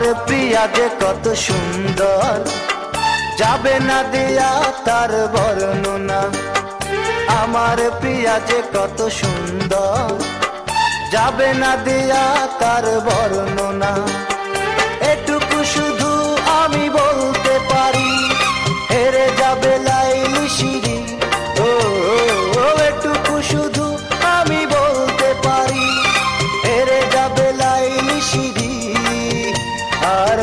আমার প্রিয়া যে কত সুন্দর। যাবে না দিয়া তার বর্ণনা। আমার প্রিয়া যে কত সুন্দর। যাবে না দিয়া তার বর্ণনা। আর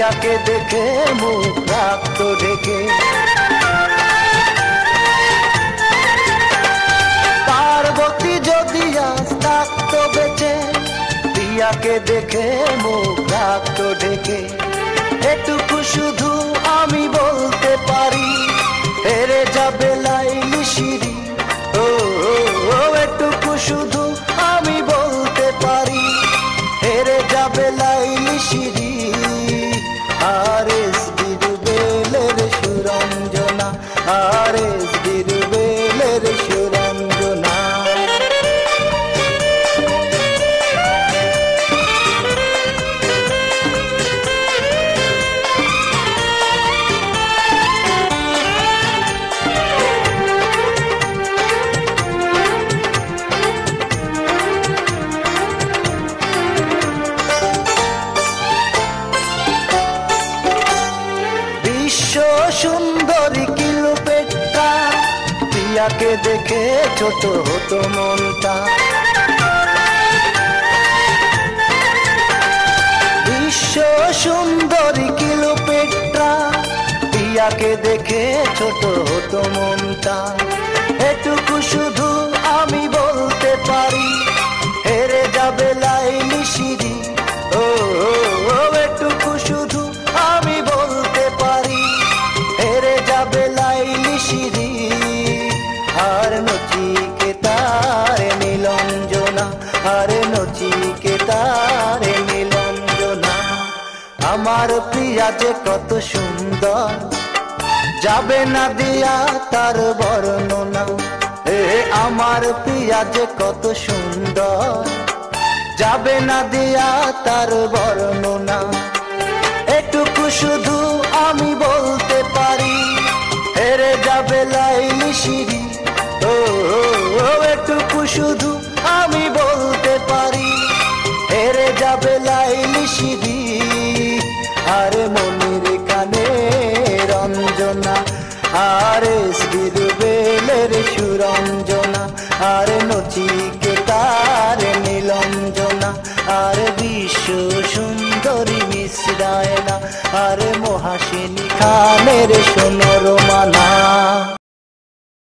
দিয়াকে দেখে মুখ রাখতো ঢেকে পার্বতী যদি আজ থাকতো বেঁচে দিয়াকে দেখে মুখ রাখতো ঢেকে এটুকু শুধু আমি বলতে পারি হেরে যাবে লাইলি সিঁড়ি। ও, ও, এটুকু শুধু আমি বলতে পারি হেরে যাবে লাইলি সিঁড়ি। আর প্রিয়াকে দেখে ছোট হতো মনটা। বিশ্ব সুন্দরী কিলো পেটটা পিয়াকে দেখে ছোট হতো মনটা। এটুকু শুধু আমি বলতে পারি। আর নচিকে তার নীলঞ্জনা আমার প্রিয়া যে কত সুন্দর। যাবে না দিয়া তার বর্ণনা। এ আমার প্রিয়া যে কত সুন্দর। যাবে না দিয়া তার বর্ণনা। এটুকু শুধু আমি বলতে পারি। হেরে যাবে লাইলি আর মনির কানে রঞ্জনা আরে বেলের সুরঞ্জনা আরে নচিকে তার নীলঞ্জনা আরে বিশ্ব সুন্দরী মিশ্রায়না আরে মহাসিনী খানের সোনর মানা